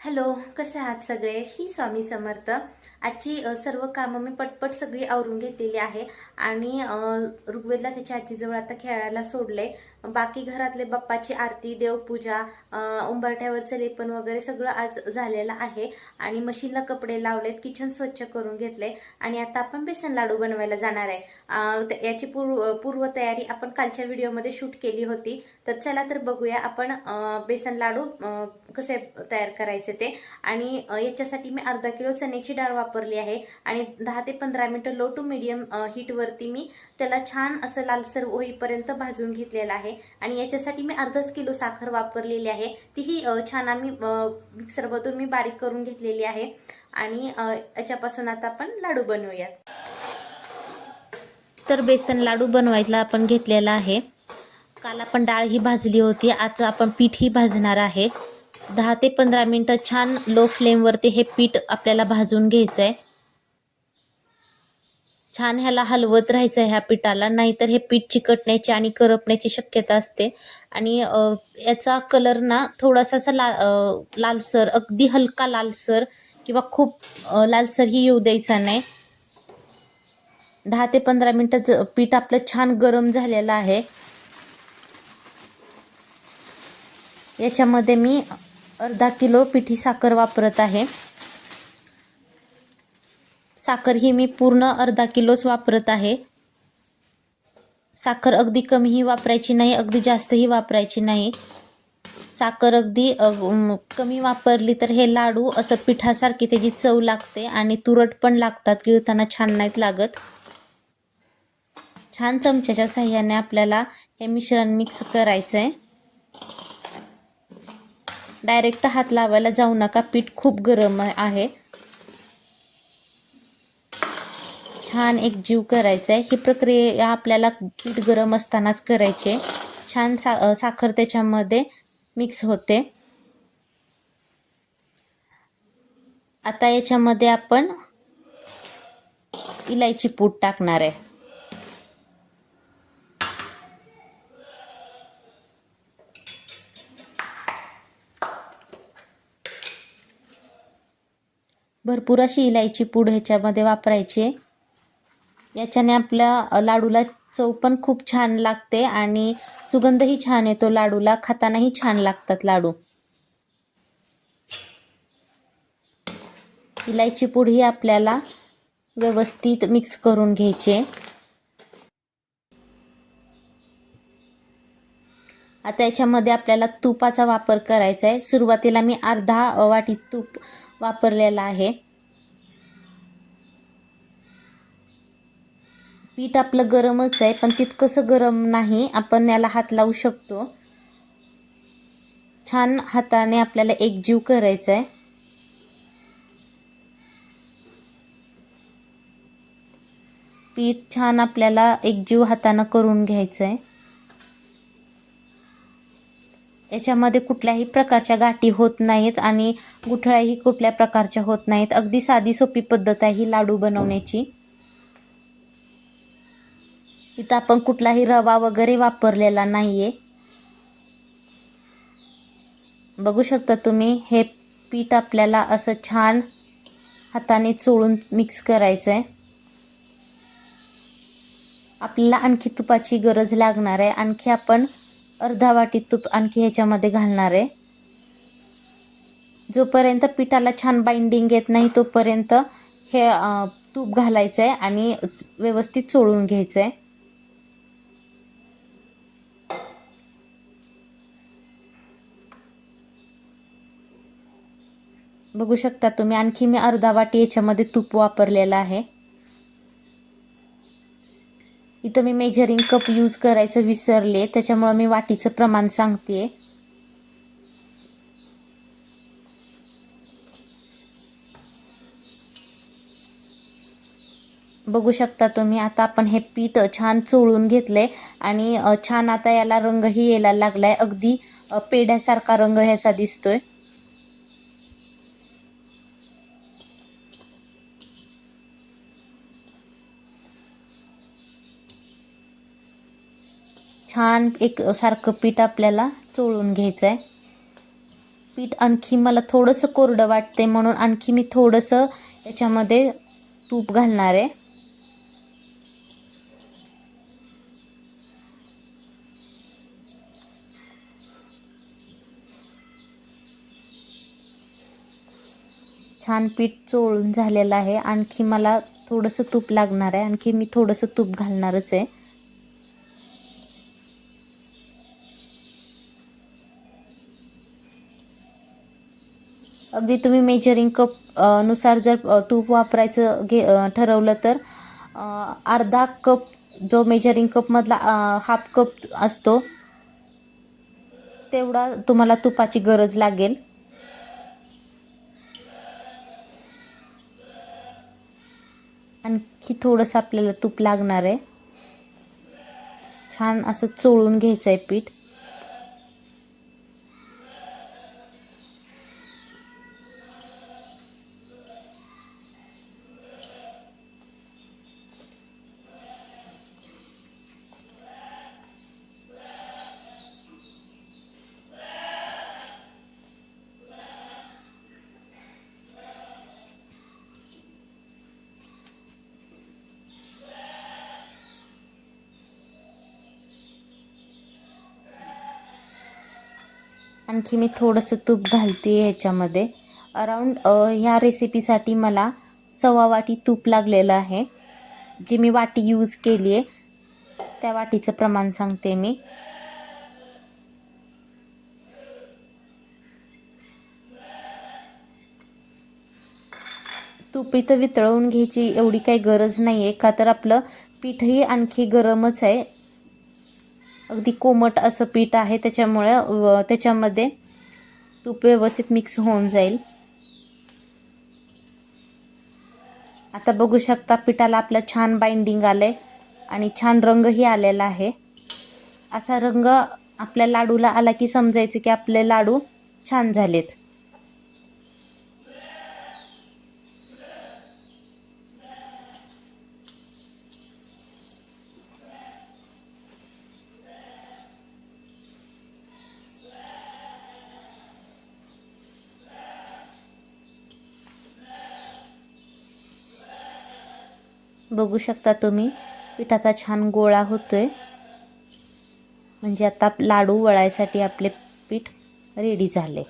Hello कसे आहात सगळे? श्री स्वामी समर्थ. आजची सर्व कामं मी पटपट सगळी आवरून घेतलेली आहे आणि ऋग्वेदला त्याच्या आजीजवळ आता खेळायला सोडले बाकी घरातले बाप्पाची आरती देवपूजा उंबरठ्यावरचं लेपन वगैरे सगळं आज झालेलं आहे. आणि मशीनला कपडे लावलेत किचन स्वच्छ करून घेतले आणि आता आपण बेसन लाडू बनवायला जाणार आहे. याची पूर्व पूर्वतयारी आपण कालच्या व्हिडिओमध्ये शूट केली होती. तर चला तर बघूया आपण बेसन लाडू कसे तयार करायचे ते. आणि याच्यासाठी मी अर्धा किलो चण्याची डाळ वापरली आहे. आणि दहा ते पंधरा मिनटं लो टू मिडियम हीटवरती मी त्याला छान असं लालसर होईपर्यंत भाजून घेतलेलं आहे. आणि याच्यासाठी मी अर्धाच किलो साखर वापरलेली आहे. तीही छान आम्ही मिक्सरमधून मी बारीक करून घेतलेली आहे. आणि याच्यापासून आता आपण लाडू बनवूयात. तर बेसन लाडू बनवायला आपण घेतलेला आहे. काल आपण डाळ ही भाजली होती. आज आपण पीठ ही भाजणार आहे. दहा ते पंधरा मिनटं छान लो फ्लेमवरती हे पीठ आपल्याला भाजून घ्यायचं आहे छान ह्याला हलवत राहायचं आहे ह्या पिठाला नाहीतर हे पीठ चिकटण्याची आणि करपण्याची शक्यता असते. आणि याचा कलर ना थोडासा असा ला लालसर अगदी हलका लालसर किंवा खूप लालसरही येऊ द्यायचा नाही. दहा ते पंधरा मिनटं पीठ आपलं छान गरम झालेलं आहे. याच्यामध्ये मी अर्धा किलो पिठी साखर वापरत आहे. साखर ही मी पूर्ण अर्धा किलोच वापरत आहे. साखर अगदी कमीही वापरायची नाही अगदी जास्तही वापरायची नाही. साखर अगदी कमी वापरली तर हे लाडू असं पिठासारखी त्याची चव लागते आणि तुरट पण लागतात गिळताना छान नाहीत लागत. छान चमच्याच्या साह्याने आपल्याला हे मिश्रण मिक्स करायचं आहे डायरेक्ट हात लावायला जाऊ नका पीठ खूप गरम आहे. छान एक जीव करायचा आहे ही प्रक्रिया आपल्याला पीठ गरम असतानाच करायचे. छान सा साखर त्याच्यामध्ये मिक्स होते. आता याच्यामध्ये आपण इलायची पूड टाकणार आहे. भरपूर अशी इलायची पूड ह्याच्यामध्ये वापरायची आहे. याच्याने आपल्या लाडूला चव पण खूप छान लागते आणि सुगंधही छान येतो लाडूला खातानाही छान लागतात लाडू. इलायची पुढी आपल्याला व्यवस्थित मिक्स करून घ्यायचे आता याच्यामध्ये आपल्याला तुपाचा वापर करायचा आहे. सुरुवातीला मी अर्धा वाटी तूप वापरलेला आहे. पीठ आपलं गरमच आहे पण तितकंसं गरम नाही. आपण याला हात लावू शकतो. छान हाताने आपल्याला एकजीव करायचा आहे. पीठ छान आपल्याला एकजीव हातानं करून घ्यायचं आहे. याच्यामध्ये कुठल्याही प्रकारच्या गाठी होत नाहीत आणि गुठळ्याही कुठल्या प्रकारच्या होत नाहीत. अगदी साधी सोपी पद्धत आहे ही लाडू बनवण्याची. इथं आपण कुठलाही रवा वगैरे वापरलेला नाही आहे बघू शकता तुम्ही हे पीठ आपल्याला असं छान हाताने चोळून मिक्स करायचं आहे आपल्याला आणखी तुपाची गरज लागणार आहे. आणखी आपण अर्धा वाटी तूप आणखी ह्याच्यामध्ये घालणार आहे. जोपर्यंत पिठाला छान बाइंडिंग येत नाही तोपर्यंत हे तूप घालायचं आहे आणि व्यवस्थित चोळून घ्यायचं आहे बघू शकता तुम्ही आणखी मी अर्धा वाटी याच्यामध्ये तूप वापरलेलं आहे. इथं मी मेजरिंग कप यूज करायचं विसरले त्याच्यामुळं मी वाटीचं प्रमाण सांगते बघू शकता तुम्ही आता आपण हे पीठ छान चोळून घेतलंय आणि छान आता याला रंगही यायला लागलाय. अगदी पेढ्यासारखा रंग ह्याचा दिसतोय. छान एक सारखं पीठ आपल्याला चोळून घ्यायचं आहे पीठ आणखी मला थोडंसं कोरडं वाटते म्हणून आणखी मी थोडंसं याच्यामध्ये तूप घालणार आहे. छान पीठ चोळून झालेलं आहे. आणखी मला थोडंसं तूप लागणार आहे. आणखी मी थोडंसं तूप घालणारच आहे. अगदी तुम्ही मेजरिंग कपनुसार जर तूप वापरायचं घे ठरवलं तर अर्धा कप जो मेजरिंग कपमधला हाफ कप असतो तेवढा तुम्हाला तुपाची गरज लागेल. आणखी थोडंसं आपल्याला तूप लागणार आहे. छान असं चोळून घ्यायचं आहे पीठ. आणखी मी थोडंसं तूप घालते ह्याच्यामध्ये. अराऊंड ह्या रेसिपीसाठी मला सव्वा वाटी तूप लागलेलं आहे जी मी वाटी यूज केली आहे त्या वाटीचं प्रमाण सांगते मी. तूप इथं वितळवून घ्यायची एवढी काही गरज नाही आहे का तर आपलं पीठही आणखी गरमच आहे. अगदी कोमट असं पीठ आहे त्याच्यामुळे व त्याच्यामध्ये तूप व्यवस्थित मिक्स होऊन जाईल. आता बघू शकता पिठाला आपलं छान बाइंडिंग आलं आहे आणि छान रंगही आलेला आहे. असा रंग आपल्या लाडूला आला की समजायचं की आपले लाडू छान झालेत. बघू शकता तुम्ही पिठाचा छान गोळा होतो आहे म्हणजे आता लाडू वळायसाठी आपले पीठ रेडी झाले.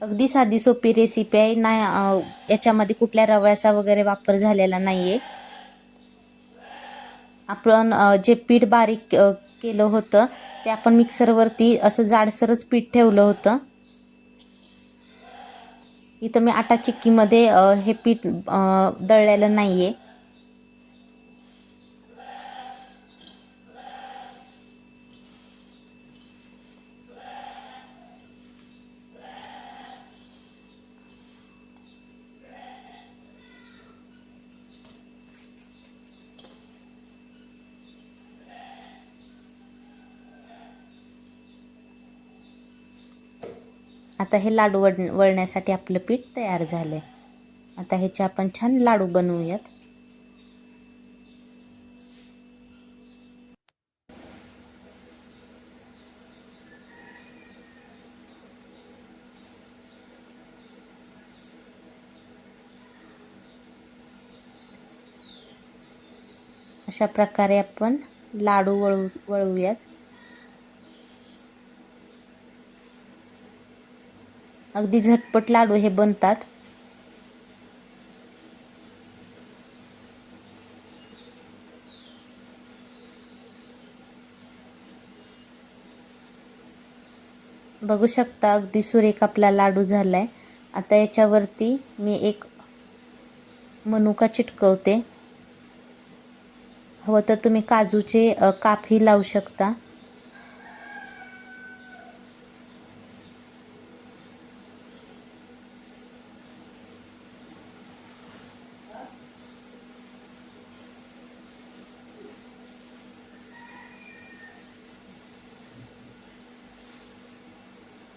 अगदी साधी सोपी रेसिपी आहे. नाही याच्यामध्ये कुठल्या रव्याचा वगैरे वापर झालेला नाही आहे आपण जे पीठ बारीक केलं होतं ते आपण मिक्सरवरती असं जाडसरच पीठ ठेवलं होतं. इथं मी आटा चिक्कीमध्ये हे पीठ दळलेलं नाही आहे आता हे लाडू वळ वळण्यासाठी आपलं पीठ तयार झालं आहे आता ह्याचे आपण छान लाडू बनवूयात. अशा प्रकारे आपण लाडू वळू वळवूयात. अगदी झटपट लाडू हे बनतात. बघू शकता अगदी सुरेख आपला लाडू झाला आहे आता याच्यावरती मी एक मनुका चिटकवते. हवं तर तुम्ही काजूचे कापही लावू शकता.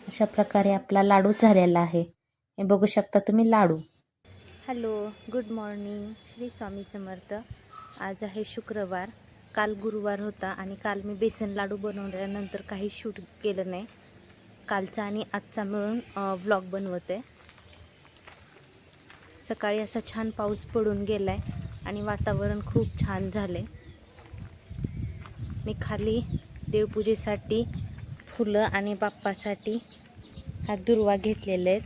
अशा प्रकारे आपला लाडू झालेला आहे. हे बघू शकता तुम्ही laddoo. Hello good morning Shri Swami Samarth. आज आहे शुक्रवार. काल गुरुवार होता आणि काल मी बेसन लाडू बनवल्यानंतर काही शूट केलं नाही. कालचा आणि आजचा मिळून व्लॉग बनवते. सकाळी असा छान पाऊस पडून गेला आहे आणि वातावरण खूप छान झाले मी खाली देवपूजेसाठी फुलं आणि बाप्पासाठी हा दुर्वा घेतलेले आहेत.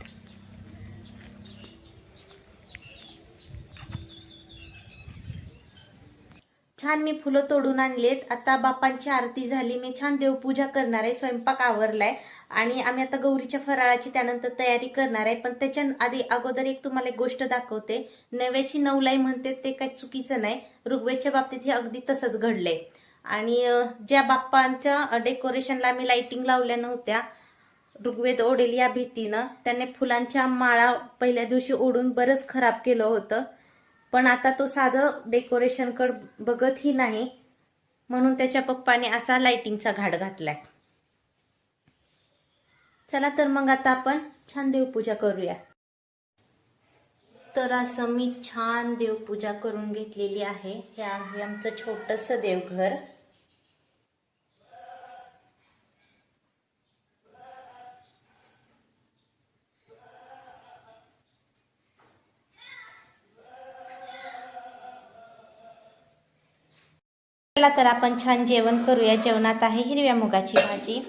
छान मी फुलं तोडून आणलेत आता बाप्पांची आरती झाली. मी छान देवपूजा करणार आहे. स्वयंपाक आवरलाय. आणि आम्ही आता गौरीच्या फराळाची त्यानंतर तयारी करणार आहे. पण त्याच्या आधी अगोदर एक तुम्हाला एक गोष्ट दाखवते. नव्याची नवलाई म्हणते ते काही चुकीचं नाही. ऋग्वेदच्या बाबतीत हे अगदी तसंच घडलंय. आणि ज्या बाप्पांच्या डेकोरेशनला मी लाइटिंग लावल्या नव्हत्या ऋग्वेद ओढेल या भीतीनं त्याने फुलांच्या माळा पहिल्या दिवशी ओढून बरंच खराब केलं होतं. पण आता तो साधं डेकोरेशनकड बघतही नाही म्हणून त्याच्या पप्पाने असा लाइटिंगचा घाट घातलाय. चला तर मग आता आपण छान देवपूजा करूया. तर असं मी छान देवपूजा करून घेतलेली आहे. हे आहे आमचं छोटस देवघर. चला तर आपण छान जेवण करूया. जेवणात आहे हिरव्या मुगाची भाजी.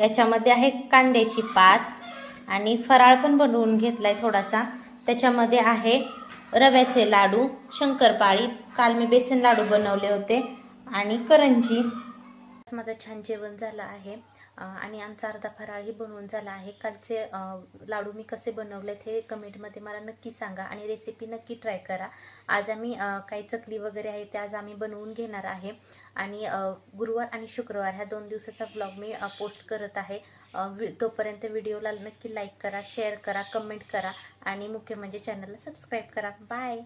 याच्यामध्ये आहे कांद्याची पात. आणि फराळ पण बनवून घेतलाय थोडासा. त्याच्यामध्ये आहे रव्याचे लाडू शंकरपाळी काल मी बेसन लाडू बनवले होते आणि करंजी. माझं छान जेवण झालं आहे. आणि आमचा अर्धा फराळही बनवून झाला आहे. कालचे लाडू मी कसे बनवले ते कमेंटमध्ये मला नक्की सांगा आणि रेसिपी नक्की ट्राय करा. आज आम्ही काही चकली वगैरे आहे ते आज आम्ही बनवून घेणार आहे. आणि गुरुवार आणि शुक्रवार ह्या दोन दिवसाचा ब्लॉग मी पोस्ट करत आहे. तोपर्यंत व्हिडिओला नक्की लाईक करा शेअर करा कमेंट करा आणि मुख्य म्हणजे चॅनलला सबस्क्राईब करा. बाय